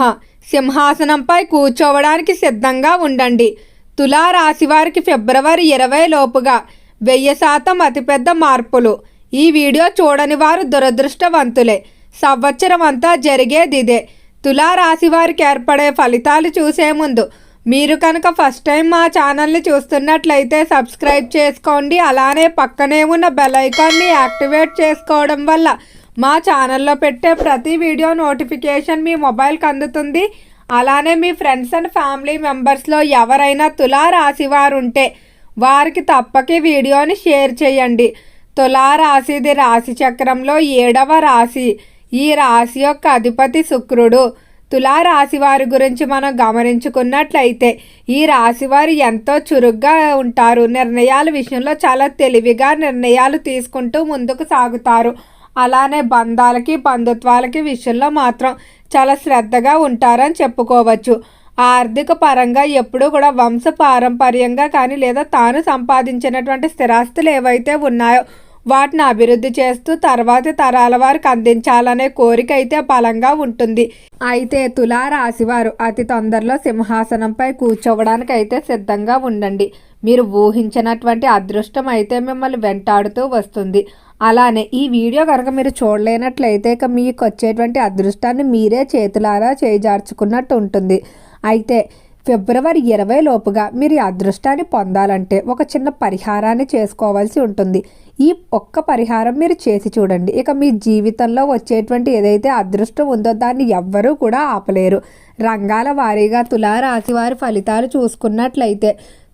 హ, సింహాసనంపై కూర్చోవడానికి సిద్ధంగా ఉండండి. తులా వారికి ఫిబ్రవరి ఇరవై లోపుగా వెయ్యి శాతం అతిపెద్ద మార్పులు. ఈ వీడియో చూడని వారు దురదృష్టవంతులే. సంవత్సరం అంతా జరిగేది ఇదే. రాశి వారికి ఏర్పడే ఫలితాలు చూసే ముందు మీరు కనుక ఫస్ట్ టైం మా ఛానల్ని చూస్తున్నట్లయితే సబ్స్క్రైబ్ చేసుకోండి. అలానే పక్కనే ఉన్న బెల్ ఐకాన్ని యాక్టివేట్ చేసుకోవడం వల్ల మా ఛానల్లో పెట్టే ప్రతి వీడియో నోటిఫికేషన్ మీ మొబైల్కి అందుతుంది. అలానే మీ ఫ్రెండ్స్ అండ్ ఫ్యామిలీ మెంబర్స్లో ఎవరైనా తులారాశి వారు ఉంటే వారికి తప్పక వీడియోని షేర్ చేయండి. తులారాశిది రాశి చక్రంలో ఏడవ రాశి. ఈ రాశి యొక్క అధిపతి శుక్రుడు. తులారాశి వారి గురించి మనం గమనించుకున్నట్లయితే ఈ రాశి వారు ఎంతో చురుగ్గా ఉంటారు. నిర్ణయాల విషయంలో చాలా తెలివిగా నిర్ణయాలు తీసుకుంటూ ముందుకు సాగుతారు. అలానే బంధాలకి బంధుత్వాలకి విషయంలో మాత్రం చాలా శ్రద్ధగా ఉంటారని చెప్పుకోవచ్చు. ఆర్థిక పరంగా ఎప్పుడూ కూడా వంశ పారంపర్యంగా కానీ లేదా తాను సంపాదించినటువంటి స్థిరాస్తులు ఏవైతే ఉన్నాయో వాటిని అభివృద్ధి చేస్తూ తర్వాతి తరాల వారికి అందించాలనే కోరిక అయితే బలంగా ఉంటుంది. అయితే తులారాశివారు అతి తొందరలో సింహాసనంపై కూర్చోవడానికి అయితే సిద్ధంగా ఉండండి. మీరు ఊహించినటువంటి అదృష్టం అయితే మిమ్మల్ని వెంటాడుతూ వస్తుంది. అలానే ఈ వీడియో కనుక మీరు చూడలేనట్లయితే ఇక మీకు వచ్చేటువంటి అదృష్టాన్ని మీరే చేతులారా చేజార్చుకున్నట్టు ఉంటుంది. అయితే ఫిబ్రవరి ఇరవై లోపుగా మీరు ఈ అదృష్టాన్ని పొందాలంటే ఒక చిన్న పరిహారాన్ని చేసుకోవాల్సి ఉంటుంది. ఈ ఒక్క పరిహారం మీరు చేసి చూడండి. ఇక మీ జీవితంలో వచ్చేటువంటి ఏదైతే అదృష్టం ఉందో దాన్ని ఎవ్వరూ కూడా ఆపలేరు. రంగాల వారీగా తులారాశి వారి ఫలితాలు చూసుకున్నట్లయితే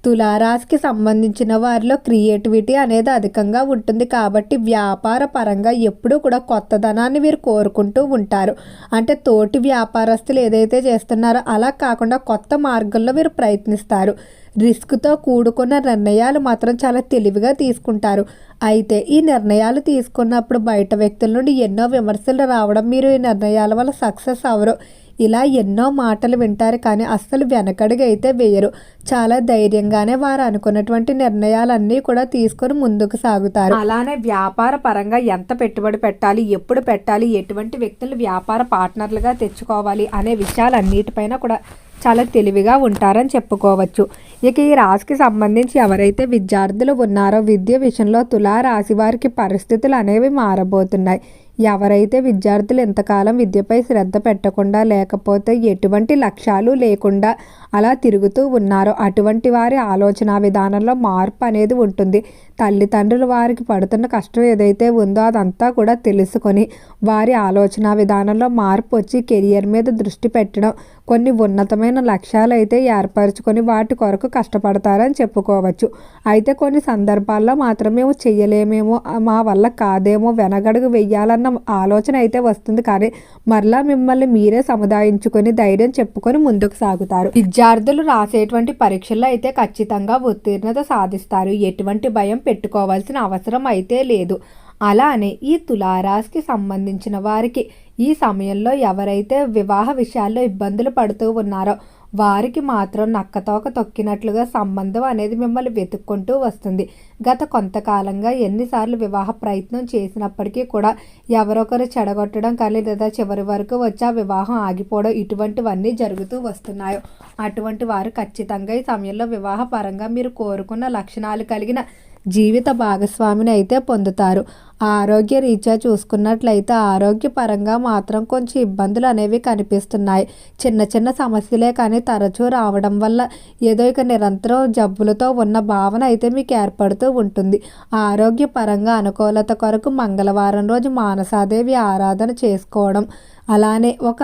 తులారాశికి సంబంధించిన వారిలో క్రియేటివిటీ అనేది అధికంగా ఉంటుంది. కాబట్టి వ్యాపార పరంగా ఎప్పుడూ కూడా కొత్త ధనాన్ని వీరు కోరుకుంటూ ఉంటారు. అంటే తోటి వ్యాపారస్తులు ఏదైతే చేస్తున్నారో అలా కాకుండా కొత్త మార్గంలో వీరు ప్రయత్నిస్తారు. రిస్క్తో కూడుకున్న నిర్ణయాలు మాత్రం చాలా తెలివిగా తీసుకుంటారు. అయితే ఈ నిర్ణయాలు తీసుకున్నప్పుడు బయట వ్యక్తుల నుండి ఎన్నో విమర్శలు రావడం మీరు ఈ నిర్ణయాల వల్ల సక్సెస్ అవరు. ఇలా ఎన్నో మాటలు వింటారు కానీ అస్సలు వెనకడుగు అయితే వేయరు. చాలా ధైర్యంగానే వారు అనుకున్నటువంటి నిర్ణయాలన్నీ కూడా తీసుకొని ముందుకు సాగుతారు. అలానే వ్యాపార పరంగా ఎంత పెట్టుబడి పెట్టాలి ఎప్పుడు పెట్టాలి ఎటువంటి వ్యక్తులు వ్యాపార పార్ట్నర్లుగా తెచ్చుకోవాలి అనే విషయాలన్నిటిపైన కూడా చాలా తెలివిగా ఉంటారని చెప్పుకోవచ్చు. ఇక ఈ రాశికి సంబంధించి ఎవరైతే విద్యార్థులు ఉన్నారో విద్య విషయంలో తులా రాశి వారికి పరిస్థితులు అనేవి మారబోతున్నాయి. ఎవరైతే విద్యార్థులు ఎంతకాలం విద్యపై శ్రద్ధ పెట్టకుండా లేకపోతే ఎటువంటి లక్ష్యాలు లేకుండా అలా తిరుగుతూ ఉన్నారో అటువంటి వారి ఆలోచన విధానంలో మార్పు అనేది ఉంటుంది. తల్లిదండ్రులు వారికి పడుతున్న కష్టం ఏదైతే ఉందో అదంతా కూడా తెలుసుకొని వారి ఆలోచన విధానంలో మార్పు వచ్చి కెరియర్ మీద దృష్టి పెట్టడం కొన్ని ఉన్నతమైన లక్ష్యాలు అయితే ఏర్పరచుకొని వాటి కొరకు కష్టపడతారని చెప్పుకోవచ్చు. అయితే కొన్ని సందర్భాల్లో మాత్రం మేము చెయ్యలేమేమో మా వల్ల కాదేమో వెనగడుగు వెయ్యాలన్న ఆలోచన అయితే వస్తుంది. కానీ మరలా మిమ్మల్ని మీరే సముదాయించుకొని ధైర్యం చెప్పుకొని ముందుకు సాగుతారు. విద్యార్థులు రాసేటువంటి పరీక్షల్లో అయితే ఖచ్చితంగా ఉత్తీర్ణత సాధిస్తారు. ఎటువంటి భయం పెట్టుకోవాల్సిన అవసరం అయితే లేదు. అలానే ఈ తులారాశికి సంబంధించిన వారికి ఈ సమయంలో ఎవరైతే వివాహ విషయాల్లో ఇబ్బందులు పడుతూ ఉన్నారో వారికి మాత్రం నక్కతోక తొక్కినట్లుగా సంబంధం అనేది మిమ్మల్ని వెతుక్కుంటూ వస్తుంది. గత కొంతకాలంగా ఎన్నిసార్లు వివాహ ప్రయత్నం చేసినప్పటికీ కూడా ఎవరొకరు చెడగొట్టడం కానీ లేదా చివరి వరకు వచ్చి ఆ వివాహం ఆగిపోవడం ఇటువంటివన్నీ జరుగుతూ వస్తున్నాయో. అటువంటి వారు ఖచ్చితంగా ఈ సమయంలో వివాహపరంగా మీరు కోరుకున్న లక్షణాలు కలిగిన జీవిత భాగస్వామిని అయితే పొందుతారు. ఆరోగ్య రీత్యా చూసుకున్నట్లయితే ఆరోగ్యపరంగా మాత్రం కొంచెం ఇబ్బందులు అనేవి కనిపిస్తున్నాయి. చిన్న చిన్న సమస్యలే కానీ తరచూ రావడం వల్ల ఏదో ఇక నిరంతరం జబ్బులతో ఉన్న భావన అయితే మీకు ఏర్పడుతూ ఉంటుంది. ఆరోగ్యపరంగా అనుకూలత కొరకు మంగళవారం రోజు మానసాదేవి ఆరాధన చేసుకోవడం. అలానే ఒక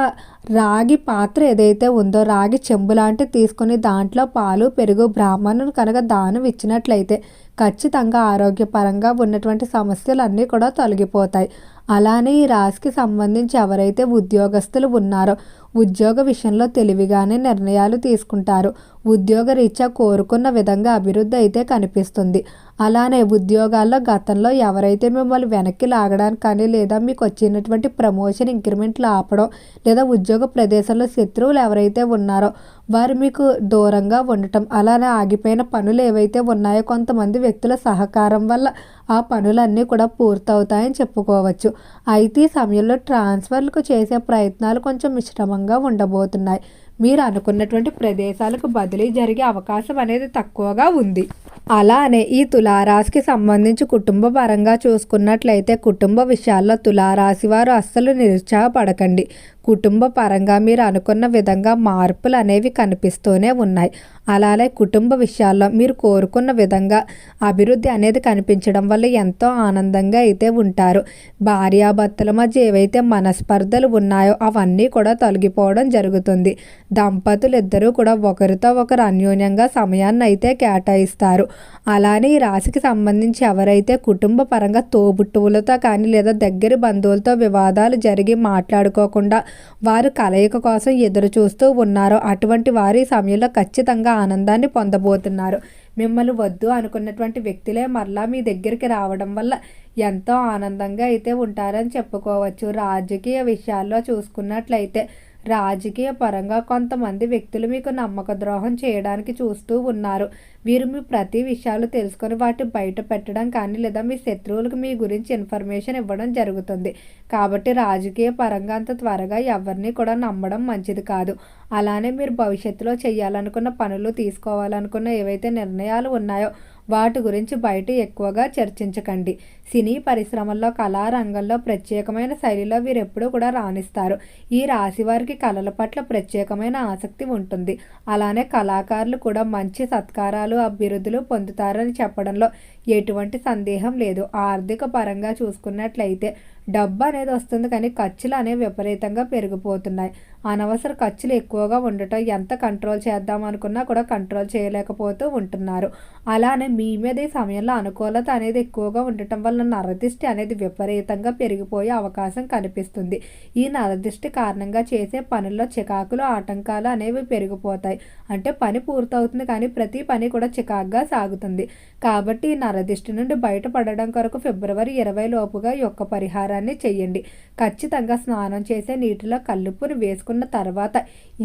రాగి పాత్ర ఏదైతే ఉందో రాగి చెంబు లాంటి తీసుకొని దాంట్లో పాలు పెరుగు బ్రాహ్మణుని కనుక దానం ఇచ్చినట్లయితే ఖచ్చితంగా ఆరోగ్యపరంగా ఉన్నటువంటి సమస్యలు అన్నీ కూడా తొలగిపోతాయి. అలానే ఈ రాశికి సంబంధించి ఎవరైతే ఉద్యోగస్తులు ఉన్నారో ఉద్యోగ విషయంలో తెలివిగానే నిర్ణయాలు తీసుకుంటారు. ఉద్యోగ రీత్యా కోరుకున్న విధంగా అభివృద్ధి అయితే కనిపిస్తుంది. అలానే ఉద్యోగాల్లో గతంలో ఎవరైతే మిమ్మల్ని వెనక్కి లాగడానికి కానీ లేదా మీకు వచ్చినటువంటి ప్రమోషన్ ఇంక్రిమెంట్లు ఆపడం లేదా ఉద్యోగ ప్రదేశంలో శత్రువులు ఎవరైతే ఉన్నారో వారు మీకు దూరంగా ఉండటం అలానే ఆగిపోయిన పనులు ఏవైతే ఉన్నాయో కొంతమంది వ్యక్తుల సహకారం వల్ల ఆ పనులన్నీ కూడా పూర్తవుతాయని చెప్పుకోవచ్చు. అయితే ఈ సమయంలో ట్రాన్స్ఫర్లకు చేసే ప్రయత్నాలు కొంచెం మిశ్రమంగా ఉండబోతున్నాయి. మీరు అనుకున్నటువంటి ప్రదేశాలకు బదిలీ జరిగే అవకాశం అనేది తక్కువగా ఉంది. అలానే ఈ తులారాశికి సంబంధించి కుటుంబ పరంగా చూసుకున్నట్లయితే కుటుంబ విషయాల్లో తులారాశి వారు అస్సలు నిరుత్సాహపడకండి. కుటుంబ పరంగా మీరు అనుకున్న విధంగా మార్పులు అనేవి కనిపిస్తూనే ఉన్నాయి. అలాగే కుటుంబ విషయాల్లో మీరు కోరుకున్న విధంగా అభివృద్ధి అనేది కనిపించడం వల్ల ఎంతో ఆనందంగా అయితే ఉంటారు. భార్యాభర్తల మధ్య ఏవైతే మనస్పర్ధలు ఉన్నాయో అవన్నీ కూడా తొలగిపోవడం జరుగుతుంది. దంపతులు ఇద్దరూ కూడా ఒకరితో ఒకరు అన్యోన్యంగా సమయాన్ని అయితే కేటాయిస్తారు. అలానే ఈ రాశికి సంబంధించి ఎవరైతే కుటుంబ పరంగా తోబుట్టువులతో కానీ లేదా దగ్గర బంధువులతో వివాదాలు జరిగి మాట్లాడుకోకుండా వారు కలయిక కోసం ఎదురు చూస్తూ ఉన్నారో. అటువంటి వారి సమయంలో ఖచ్చితంగా ఆనందాన్ని పొందబోతున్నారు. మిమ్మల్ని వద్దు అనుకున్నటువంటి వ్యక్తులే మరలా మీ దగ్గరికి రావడం వల్ల ఎంతో ఆనందంగా అయితే ఉంటారని చెప్పుకోవచ్చు. రాజకీయ విషయాల్లో చూసుకున్నట్లయితే రాజకీయ పరంగా కొంతమంది వ్యక్తులు మీకు నమ్మక ద్రోహం చేయడానికి చూస్తూ ఉన్నారు. వీరు మీ ప్రతి విషయాలు తెలుసుకొని వాటి బయట పెట్టడం కానీ లేదా మీ శత్రువులకు మీ గురించి ఇన్ఫర్మేషన్ ఇవ్వడం జరుగుతుంది. కాబట్టి రాజకీయ పరంగా అంత త్వరగా ఎవరిని కూడా నమ్మడం మంచిది కాదు. అలానే మీరు భవిష్యత్తులో చేయాలనుకున్న పనులు తీసుకోవాలనుకున్న ఏవైతే నిర్ణయాలు ఉన్నాయో వాటి గురించి బయట ఎక్కువగా చర్చించకండి. సినీ పరిశ్రమల్లో కళారంగంలో ప్రత్యేకమైన శైలిలో వీరెప్పుడూ కూడా రాణిస్తారు. ఈ రాశి వారికి కళల పట్ల ప్రత్యేకమైన ఆసక్తి ఉంటుంది. అలానే కళాకారులు కూడా మంచి సత్కారాలు అభివృద్ధులు పొందుతారని చెప్పడంలో ఎటువంటి సందేహం లేదు. ఆర్థిక పరంగా చూసుకున్నట్లయితే డబ్బు అనేది వస్తుంది కానీ ఖర్చులు అనేవి విపరీతంగా పెరిగిపోతున్నాయి. అనవసర ఖర్చులు ఎక్కువగా ఉండటం ఎంత కంట్రోల్ చేద్దాం అనుకున్నా కూడా కంట్రోల్ చేయలేకపోతూ ఉంటున్నారు. అలానే మీ మీద ఈ సమయంలో అనుకూలత అనేది ఎక్కువగా ఉండటం వల్ల నరదిష్టి అనేది విపరీతంగా పెరిగిపోయే అవకాశం కనిపిస్తుంది. ఈ నరదిష్టి కారణంగా చేసే పనుల్లో చికాకులు ఆటంకాలు అనేవి పెరిగిపోతాయి. అంటే పని పూర్తవుతుంది కానీ ప్రతి పని కూడా చికాకుగా సాగుతుంది. కాబట్టి ఈ నరదిష్టి నుండి బయటపడడం కొరకు ఫిబ్రవరి ఇరవై లోపుగా యొక్క పరిహారం పరిహారాన్ని చేయండి ఖచ్చితంగా స్నానం చేసే నీటిలో కల్లుపుని వేసుకున్న తర్వాత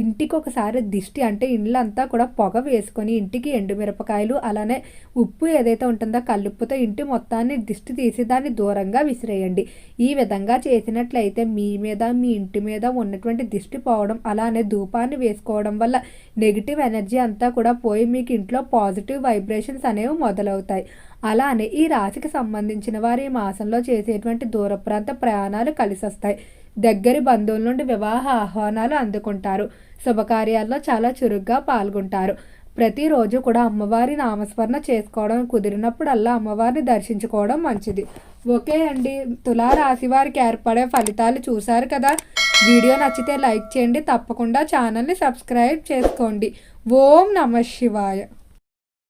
ఇంటికి ఒకసారి దిష్టి అంటే ఇండ్లంతా కూడా పొగ వేసుకొని ఇంటికి ఎండుమిరపకాయలు అలానే ఉప్పు ఏదైతే ఉంటుందో కల్లుప్పుతో ఇంటి మొత్తాన్ని దిష్టి తీసి దాన్ని దూరంగా విసిరేయండి. ఈ విధంగా చేసినట్లయితే మీ మీద మీ ఇంటి మీద ఉన్నటువంటి దిష్టి పోవడం అలానే ధూపాన్ని వేసుకోవడం వల్ల నెగిటివ్ ఎనర్జీ అంతా కూడా పోయి మీకు ఇంట్లో పాజిటివ్ వైబ్రేషన్స్ అనేవి మొదలవుతాయి. అలానే ఈ రాశికి సంబంధించిన వారి ఈ మాసంలో చేసేటువంటి దూర ప్రాంత ప్రయాణాలు కలిసొస్తాయి. దగ్గరి బంధువుల నుండి వివాహ ఆహ్వానాలు అందుకుంటారు. శుభకార్యాల్లో చాలా చురుగ్గా పాల్గొంటారు. ప్రతిరోజు కూడా అమ్మవారి నామస్మరణ చేసుకోవడం కుదిరినప్పుడల్లా అమ్మవారిని దర్శించుకోవడం మంచిది. ఓకే అండి. తులారాశి వారికి ఏర్పడే ఫలితాలు చూశారు కదా? వీడియో నచ్చితే లైక్ చేయండి. తప్పకుండా ఛానల్ని సబ్స్క్రైబ్ చేసుకోండి. ఓం నమ శివాయ.